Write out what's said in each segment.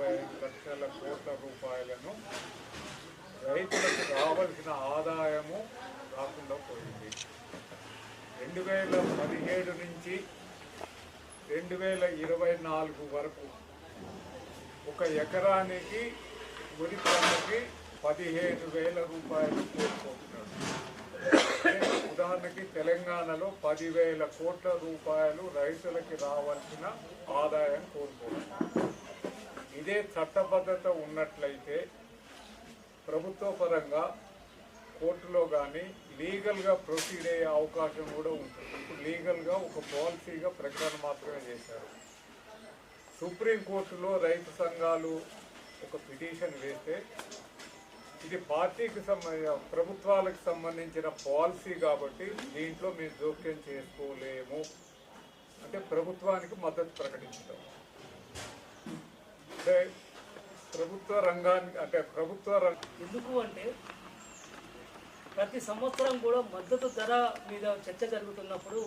నలభై ఐదు లక్షల కోట్ల రూపాయలను రైతులకు రావాల్సిన ఆదాయము రాకుండా పోయింది. రెండు వేల పదిహేడు నుంచి రెండు వేల ఇరవై నాలుగు వరకు ఒక ఎకరానికి వరి పంటకి పదిహేను వేల రూపాయలు కోల్పోతున్నాడు ఉదాహరణకి తెలంగాణలో పదివేల కోట్ల రూపాయలు రైతులకి రావాల్సిన ఆదాయం కోల్పోతున్నారు. ఇదే చట్టబద్ధత ఉన్నట్లయితే ప్రభుత్వ పరంగా కోర్టులో కానీ లీగల్గా ప్రొసీడ్ అయ్యే అవకాశం కూడా ఉంటుంది. ఇప్పుడు లీగల్గా ఒక పాలసీగా ప్రకటన మాత్రమే చేశారు. సుప్రీంకోర్టులో రైతు సంఘాలు ఒక పిటిషన్ వేస్తే ఇది పార్టీకి సంబంధించిన ప్రభుత్వాలకు సంబంధించిన పాలసీ కాబట్టి దీంట్లో మేము జోక్యం చేసుకోలేము. అంటే ప్రభుత్వానికి మద్దతు ప్రకటించడం అంటే ప్రభుత్వ రంగానికి అంటే ప్రభుత్వ రంగం ఎందుకు అంటే ప్రతి సంవత్సరం కూడా మద్దతు ధర మీద చర్చ జరుగుతున్నప్పుడు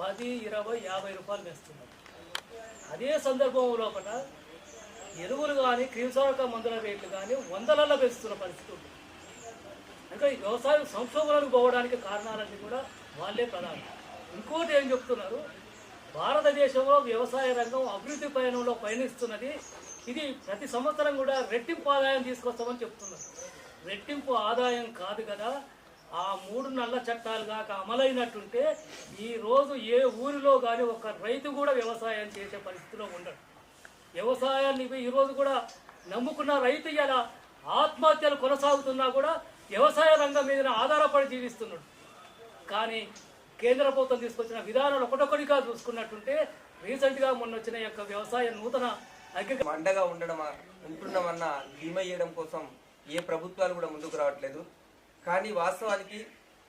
పది ఇరవై యాభై రూపాయలు వేస్తున్నారు. అదే సందర్భం లోపల ఎరువులు కానీ క్రిమిసంహారక మందుల రేట్లు కానీ వందలలో పెంచుతున్న పరిస్థితి ఉంది. అంటే ఈ వ్యవసాయం సంక్షోభాలకు పోవడానికి కారణాలన్నీ కూడా వాళ్ళే ప్రధానం. ఇంకోటి ఏం చెప్తున్నారు? భారతదేశంలో వ్యవసాయ రంగం అభివృద్ధి పయనంలో పయనిస్తున్నది ఇది ప్రతి సంవత్సరం కూడా రెట్టింపు ఆదాయం తీసుకొస్తామని చెప్తున్నారు. రెట్టింపు ఆదాయం కాదు కదా ఆ మూడు నల్ల చట్టాలు కాక అమలైనట్టుంటే ఈరోజు ఏ ఊరిలో కానీ ఒక రైతు కూడా వ్యవసాయం చేసే పరిస్థితిలో ఉండడు. వ్యవసాయాన్ని ఈరోజు కూడా నమ్ముకున్న రైతు ఎలా ఆత్మహత్యలు కొనసాగుతున్నా కూడా వ్యవసాయ రంగం మీద ఆధారపడి జీవిస్తున్నాడు. కానీ కేంద్ర ప్రభుత్వం తీసుకొచ్చిన విధానాలు ఒకటొకటిగా చూసుకున్నట్టుంటే రీసెంట్గా మొన్న వచ్చిన యొక్క వ్యవసాయ నూతన మండగా ఉండడమా ఉండడం ఉంటున్నామన్న ధీమా ఇవ్వడం కోసం ఏ ప్రభుత్వాలు కూడా ముందుకు రావట్లేదు. కానీ వాస్తవానికి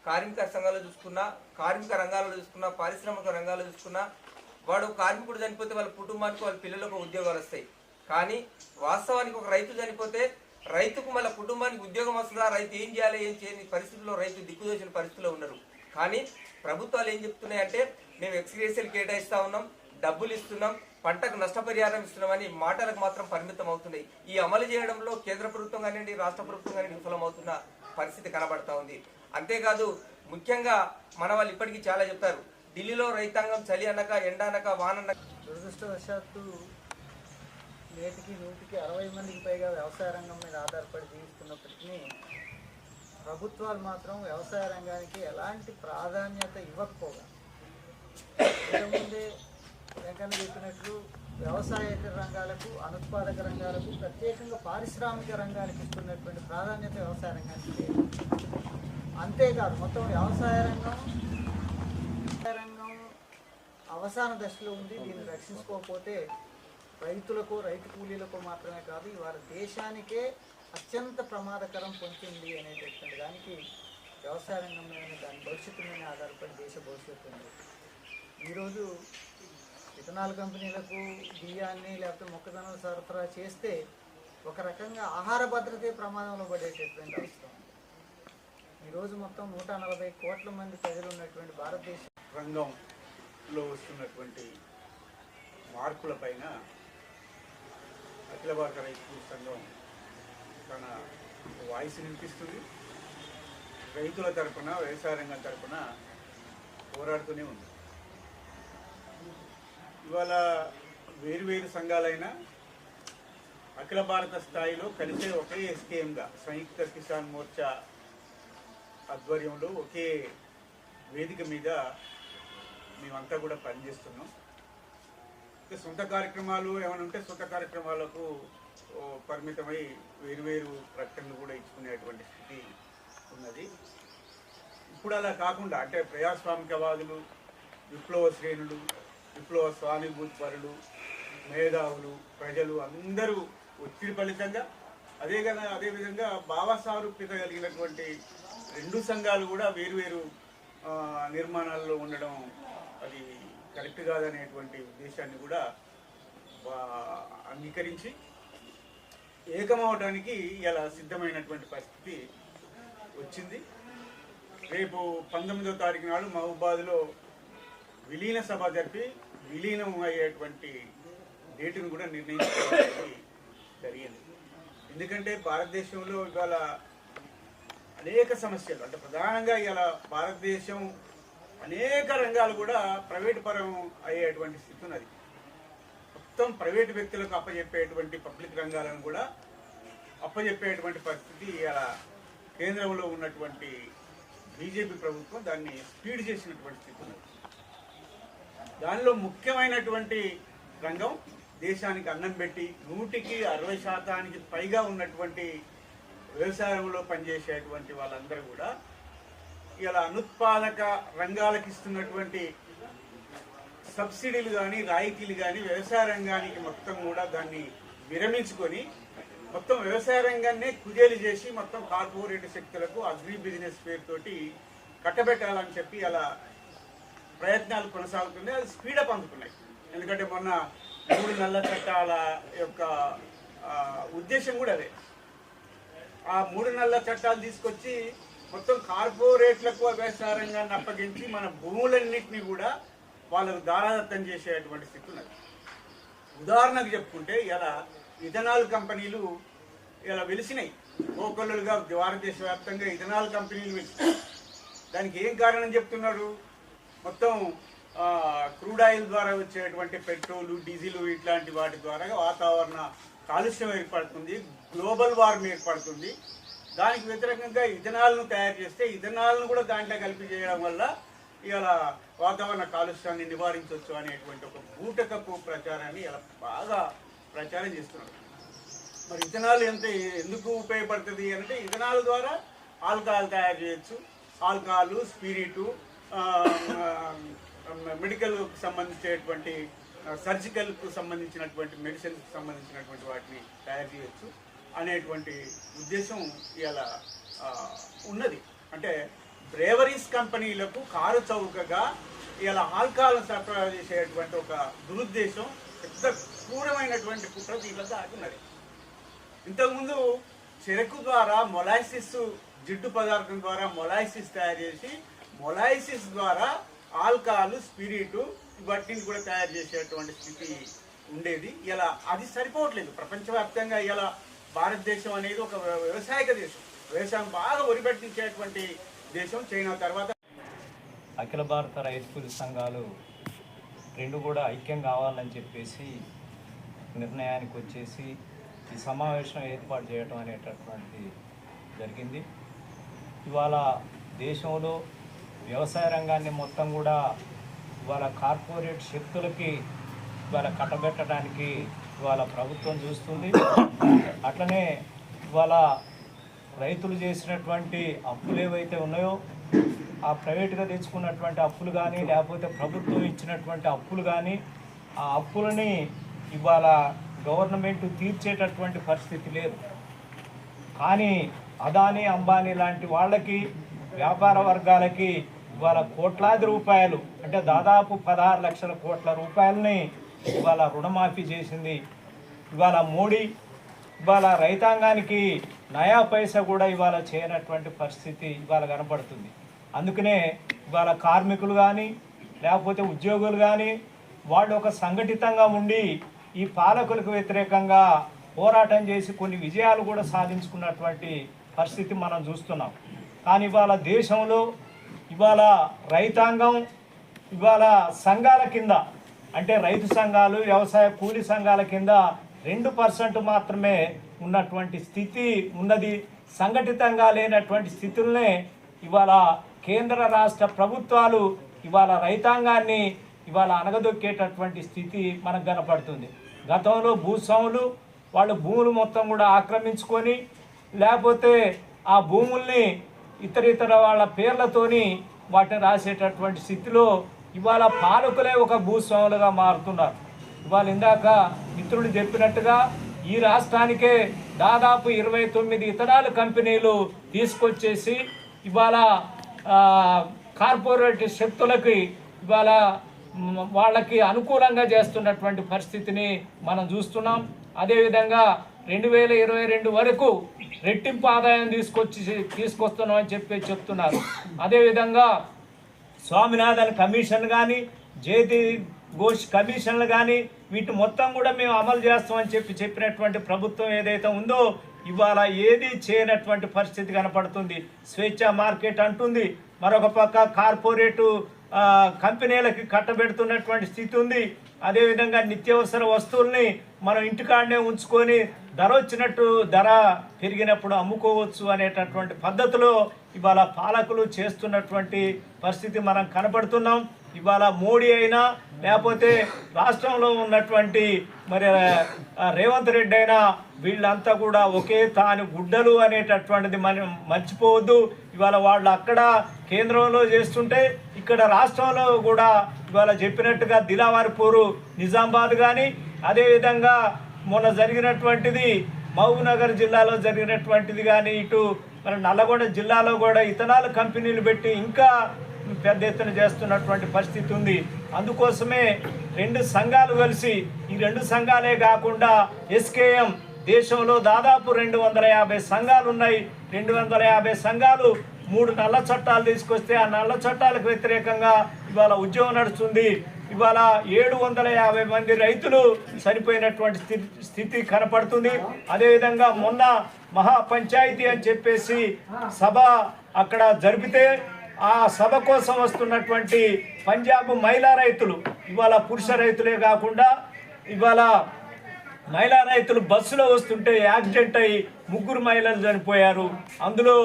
కార్మిక సంఘాలు చూసుకున్నా కార్మిక రంగాల్లో చూసుకున్నా పారిశ్రామిక రంగాల్లో చూసుకున్నా వాడు కార్మికుడు చనిపోతే వాళ్ళ కుటుంబానికి వాళ్ళ పిల్లలకు ఉద్యోగాలు వస్తాయి. కానీ వాస్తవానికి ఒక రైతు చనిపోతే రైతుకు మళ్ళీ కుటుంబానికి ఉద్యోగం వస్తుందా? రైతు ఏం చేయాలి? ఏం చేయని పరిస్థితుల్లో రైతు దిక్కుదోచిన పరిస్థితుల్లో ఉన్నారు కానీ ప్రభుత్వాలు ఏం చెప్తున్నాయంటే మేము ఎక్స్గ్రేషియల్ కేటాయిస్తా ఉన్నాం. డబ్బులు ఇస్తున్నాం పంటకు నష్టపరిహారం ఇస్తున్నామని మాటలకు మాత్రం పరిమితం అవుతున్నాయి. ఈ అమలు చేయడంలో కేంద్ర ప్రభుత్వం కానివ్వండి రాష్ట్ర ప్రభుత్వం కానివ్వండి విఫలమవుతున్న పరిస్థితి కనబడతా ఉంది. అంతేకాదు ముఖ్యంగా మన వాళ్ళు ఇప్పటికీ చాలా చెప్తారు ఢిల్లీలో రైతాంగం చలి అనక ఎండ అనక వాన అనక. దురదృష్టవశాత్తు నేటికి నూటికి అరవై మందికి పైగా వ్యవసాయ రంగం మీద ఆధారపడి జీవిస్తున్నప్పటికీ ప్రభుత్వాలు మాత్రం వ్యవసాయ రంగానికి ఎలాంటి ప్రాధాన్యత ఇవ్వకపోగా. ఇంతకుముందే వెంకన్న చెప్పినట్లు వ్యవసాయ రంగాలకు అనుత్పాదక రంగాలకు ప్రత్యేకంగా పారిశ్రామిక రంగానికి ఇస్తున్నటువంటి ప్రాధాన్యత వ్యవసాయ రంగానికి లేదు. అంతేకాదు మొత్తం వ్యవసాయ రంగం వ్యవసాయ రంగం అవసాన దశలో ఉంది. దీన్ని రక్షించుకోకపోతే రైతులకు రైతు కూలీలకు మాత్రమే కాదు ఇవాళ దేశానికే అత్యంత ప్రమాదకరం పొందుతుంది అనేటటువంటి దానికి వ్యవసాయ రంగం మీద దాని భవిష్యత్తు మీద ఆధారపడి దేశ భవిష్యత్తు ఉంది. ఈరోజు ఇథనాల్ కంపెనీలకు బియ్యాన్ని లేకపోతే మొక్కజొన్న సరఫరా చేస్తే ఒక రకంగా ఆహార భద్రతే ప్రమాదంలో పడేటటువంటి అవసరం ఈరోజు మొత్తం నూట నలభై కోట్ల మంది ప్రజలు ఉన్నటువంటి భారతదేశ రంగంలో వస్తున్నటువంటి మార్పులపైన అఖిల భారత రైతు సంఘం తన వాయిస్ వినిపిస్తుంది. రైతుల తరఫున వ్యవసాయ రంగం తరఫున పోరాడుతూనే ఉంది. ఇవాళ వేరువేరు సంఘాలైన అఖిల భారత స్థాయిలో కలిసే ఒకే ఎస్కేఎంగా సంయుక్త కిసాన్ మోర్చా ఆధ్వర్యంలో ఒకే వేదిక మీద మేమంతా కూడా పనిచేస్తున్నాం. ఇంకా సొంత కార్యక్రమాలు ఏమైనా ఉంటే సొంత కార్యక్రమాలకు పరిమితమై వేరువేరు ప్రకటనలు కూడా ఇచ్చుకునేటువంటి స్థితి ఉన్నది. ఇప్పుడు అలా కాకుండా అంటే ప్రజాస్వామికవాదులు విప్లవ శ్రేణులు విప్లవ స్వానుభూతిపరులు మేధావులు ప్రజలు అందరూ ఒత్తిడి ఫలితంగా అదే కదా అదేవిధంగా భావసారూప్యత కలిగినటువంటి రెండు సంఘాలు కూడా వేరువేరు నిర్మాణాల్లో ఉండడం అది కరెక్ట్ కాదనేటువంటి ఉద్దేశాన్ని కూడా అంగీకరించి ఏకమవడానికి ఇలా సిద్ధమైనటువంటి పరిస్థితి వచ్చింది. రేపు పంతొమ్మిదో తారీఖు నాడు మహబూబాద్లో విలీన సభ జరిపి విలీనం అయ్యేటువంటి డేటును కూడా నిర్ణయించుకోవడానికి జరిగింది. ఎందుకంటే భారతదేశంలో ఇవాళ అనేక సమస్యలు అంటే ప్రధానంగా ఇవాళ భారతదేశం అనేక రంగాలు కూడా ప్రైవేట్ పరం అయ్యేటువంటి స్థితి ఉన్నది మొత్తం ప్రైవేట్ వ్యక్తులకు అప్పచెప్పేటువంటి పబ్లిక్ రంగాలను కూడా అప్పచెప్పేటువంటి పరిస్థితి ఇవాళ కేంద్రంలో ఉన్నటువంటి బీజేపీ ప్రభుత్వం దాన్ని స్పీడ్ చేసినటువంటి స్థితి ఉన్నది. దానిలో ముఖ్యమైనటువంటి రంగం దేశానికి అన్నం పెట్టి నూటికి అరవై శాతానికి పైగా ఉన్నటువంటి వ్యవసాయంలో పనిచేసేటువంటి వాళ్ళందరూ కూడా ఇలా అనుత్పాదక రంగాలకు ఇస్తున్నటువంటి సబ్సిడీలు కానీ రాయితీలు కానీ వ్యవసాయ రంగానికి మొత్తం కూడా దాన్ని విరమించుకొని మొత్తం వ్యవసాయ రంగాన్నే కుదేలు చేసి మొత్తం కార్పొరేట్ శక్తులకు అగ్రి బిజినెస్ పేరుతోటి కట్టబెట్టాలని చెప్పి అలా ప్రయత్నాలు కొనసాగుతున్నాయి అది స్పీడప్ అందుకున్నాయి. ఎందుకంటే మొన్న మూడు నల్ల చట్టాల యొక్క ఉద్దేశం కూడా అదే. ఆ మూడు నల్ల చట్టాలు తీసుకొచ్చి మొత్తం కార్పొరేట్లకు వ్యవసాయ అప్పగించి మన భూములన్నింటినీ కూడా వాళ్ళకు దారాదత్తం చేసేటువంటి స్థితి ఉన్నది. ఉదాహరణకు చెప్పుకుంటే ఇలా ఇథనాల్ కంపెనీలు ఇలా వెలిసినాయి. కోకొల్లుగా భారతదేశ వ్యాప్తంగా ఇథనాల్ కంపెనీలు వెలిసినాయి. దానికి ఏం కారణం చెప్తున్నాడు? మొత్తం క్రూడ్ ఆయిల్ ద్వారా వచ్చేటువంటి పెట్రోలు డీజిల్ ఇట్లాంటి వాటి ద్వారా వాతావరణ కాలుష్యం ఏర్పడుతుంది గ్లోబల్ వార్మ్ ఏర్పడుతుంది. దానికి వ్యతిరేకంగా ఇథనాల్ను తయారు చేస్తే ఇథనాల్ను కూడా దాంట్లో కలిపి చేయడం వల్ల ఇలా వాతావరణ కాలుష్యాన్ని నివారించవచ్చు అనేటువంటి ఒక బూటకపు ప్రచారాన్ని ఇలా బాగా ప్రచారం చేస్తున్నారు. మరి ఇథనాల్ ఎంత ఎందుకు ఉపయోగపడుతుంది అంటే ఇథనాల్ ద్వారా ఆల్కహాల్ తయారు చేయొచ్చు. ఆల్కహాల్ స్పిరిటు మెడికల్ సంబంధించేటువంటి సర్జికల్కు సంబంధించినటువంటి మెడిసిన్కి సంబంధించినటువంటి వాటిని తయారు చేయొచ్చు అనేటువంటి ఉద్దేశం ఇలా ఉన్నది. అంటే బ్రేవరీస్ కంపెనీలకు కారు చౌకగా ఇలా ఆల్కహాల్ సరఫరా చేసేటువంటి ఒక దురుద్దేశం పెద్ద క్రూరమైనటువంటి కుట్ర దీనిలో దాగున్నది ఇంతకుముందు చెరకు ద్వారా మొలాసిస్ జిడ్డు పదార్థం ద్వారా మొలాసిస్ తయారు చేసి మొలైసిస్ ద్వారా ఆల్కహాల్ స్పిరిట్ వాటిని కూడా తయారు చేసేటువంటి స్థితి ఉండేది. ఇలా అది సరిపోవట్లేదు. ప్రపంచవ్యాప్తంగా ఇలా భారతదేశం అనేది ఒక వ్యవసాయక దేశం. వ్యవసాయం బాగా ఒరిపెట్టించేటువంటి దేశం చైనా. తర్వాత అఖిల భారత రైతు సంఘాలు రెండు కూడా ఐక్యం కావాలని చెప్పేసి నిర్ణయానికి వచ్చేసి ఈ సమావేశం ఏర్పాటు చేయడం అనేటటువంటిది జరిగింది. ఇవాళ దేశంలో వ్యవసాయ రంగాన్ని మొత్తం కూడా వాళ్ళ కార్పొరేట్ శక్తులకి ఇవాళ కట్టబెట్టడానికి ఇవాళ ప్రభుత్వం చూస్తుంది. అట్లనే ఇవాళ రైతులు చేసినటువంటి అప్పులు ఏవైతే ఉన్నాయో ఆ ప్రైవేట్గా తెచ్చుకున్నటువంటి అప్పులు కానీ లేకపోతే ప్రభుత్వం ఇచ్చినటువంటి అప్పులు కానీ ఆ అప్పులని ఇవాళ గవర్నమెంట్ తీర్చేటటువంటి పరిస్థితి లేదు. కానీ అదానీ అంబానీ లాంటి వాళ్ళకి వ్యాపార వర్గాలకి ఇవాళ కోట్లాది రూపాయలు అంటే దాదాపు పదహారు లక్షల కోట్ల రూపాయలని ఇవాళ రుణమాఫీ చేసింది. ఇవాళ మోడీ ఇవాళ రైతాంగానికి నయా పైసా కూడా ఇవాళ చేయనటువంటి పరిస్థితి ఇవాళ కనపడుతుంది. అందుకనే ఇవాళ కార్మికులు కానీ లేకపోతే ఉద్యోగులు కానీ వాళ్ళు ఒక సంఘటితంగా ఉండి ఈ పాలకులకు వ్యతిరేకంగా పోరాటం చేసి కొన్ని విజయాలు కూడా సాధించుకున్నటువంటి పరిస్థితి మనం చూస్తున్నాం. కానీ ఇవాళ దేశంలో ఇవాళ రైతాంగం ఇవాళ సంఘాల కింద అంటే రైతు సంఘాలు వ్యవసాయ కూలి సంఘాల కింద రెండు పర్సెంట్ మాత్రమే ఉన్నటువంటి స్థితి ఉన్నది. సంఘటితంగా లేనటువంటి స్థితులనే ఇవాళ కేంద్ర రాష్ట్ర ప్రభుత్వాలు ఇవాళ రైతాంగాన్ని ఇవాళ అనగదొక్కేటటువంటి స్థితి మనకు కనపడుతుంది. గతంలో భూస్వాములు వాళ్ళు భూములు మొత్తం కూడా ఆక్రమించుకొని లేకపోతే ఆ భూముల్ని ఇతర ఇతర వాళ్ళ పేర్లతోని వాటిని రాసేటటువంటి స్థితిలో ఇవాళ పాలకులే ఒక భూస్వాములుగా మారుతున్నారు. ఇవాళ ఇందాక మిత్రుడు చెప్పినట్టుగా ఈ రాష్ట్రానికే దాదాపు ఇరవై తొమ్మిది ఇతరాలు కంపెనీలు తీసుకొచ్చేసి ఇవాళ కార్పొరేట్ శక్తులకి ఇవాళ వాళ్ళకి అనుకూలంగా చేస్తున్నటువంటి పరిస్థితిని మనం చూస్తున్నాం. అదేవిధంగా రెండు వేల ఇరవై రెండు వరకు రెట్టింపు ఆదాయం తీసుకొచ్చి తీసుకొస్తున్నామని చెప్పి చెప్తున్నారు. అదేవిధంగా స్వామినాథన్ కమిషన్ కానీ జేతి ఘోష్ కమిషన్లు కానీ వీటి మొత్తం కూడా మేము అమలు చేస్తామని చెప్పి చెప్పినటువంటి ప్రభుత్వం ఏదైతే ఉందో ఇవాళ ఏది చేయనటువంటి పరిస్థితి కనపడుతుంది. స్వేచ్ఛ మార్కెట్ అంటుంది. మరొక పక్క కార్పొరేటు కంపెనీలకి కట్టబెడుతున్నటువంటి స్థితి ఉంది. అదేవిధంగా నిత్యావసర వస్తువుల్ని మనం ఇంటికాడనే ఉంచుకొని ధర వచ్చినట్టు ధర పెరిగినప్పుడు అమ్ముకోవచ్చు అనేటటువంటి పద్ధతిలో ఇవాళ పాలకులు చేస్తున్నటువంటి పరిస్థితి మనం కనపడుతున్నాం ఇవాళ మోడీ అయినా లేకపోతే రాష్ట్రంలో ఉన్నటువంటి మరి రేవంత్ రెడ్డి అయినా వీళ్ళంతా కూడా ఒకే తాను గుడ్డలు అనేటటువంటిది మనం మర్చిపోవద్దు. ఇవాళ వాళ్ళు అక్కడ కేంద్రంలో చేస్తుంటే ఇక్కడ రాష్ట్రంలో కూడా ఇవాళ చెప్పినట్టుగా దిలావారిపూరు నిజామాబాద్ కానీ అదేవిధంగా మొన్న జరిగినటువంటిది మహబూబ్నగర్ జిల్లాలో జరిగినటువంటిది కానీ ఇటు మన నల్లగొండ జిల్లాలో కూడా ఇథనాల్ కంపెనీలు పెట్టి ఇంకా పెద్ద ఎత్తున చేస్తున్నటువంటి పరిస్థితి ఉంది. అందుకోసమే రెండు సంఘాలు కలిసి ఈ రెండు సంఘాలే కాకుండా ఎస్కేఎం దేశంలో దాదాపు రెండు వందల యాభై సంఘాలు ఉన్నాయి రెండు వందల యాభై సంఘాలు మూడు నల్ల చట్టాలు తీసుకొస్తే ఆ నల్ల చట్టాలకు వ్యతిరేకంగా ఇవాళ ఉద్యమం నడుస్తుంది. ఇవాళ ఏడు వందల యాభై మంది రైతులు చనిపోయినటువంటి స్థితి స్థితి కనపడుతుంది. అదేవిధంగా మొన్న మహా పంచాయతీ అని చెప్పేసి సభ అక్కడ జరిపితే ఆ సభ కోసం వస్తున్నటువంటి పంజాబ్ మహిళా రైతులు ఇవాళ పురుష రైతులే కాకుండా ఇవాళ మహిళా రైతులు బస్సులో వస్తుంటే యాక్సిడెంట్ అయ్యి ముగ్గురు మహిళలు చనిపోయారు. అందులో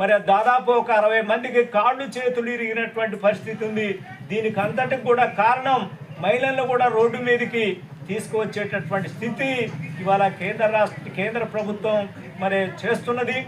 మరి దాదాపు ఒక అరవై మందికి కాళ్ళు చేతులు ఇరిగినటువంటి పరిస్థితి ఉంది. దీనికి అంతటికి కూడా కారణం మహిళలను కూడా రోడ్డు మీదకి తీసుకువచ్చేటటువంటి స్థితి ఇవాళ కేంద్ర రాష్ట్ర కేంద్ర ప్రభుత్వం మరి చేస్తున్నది.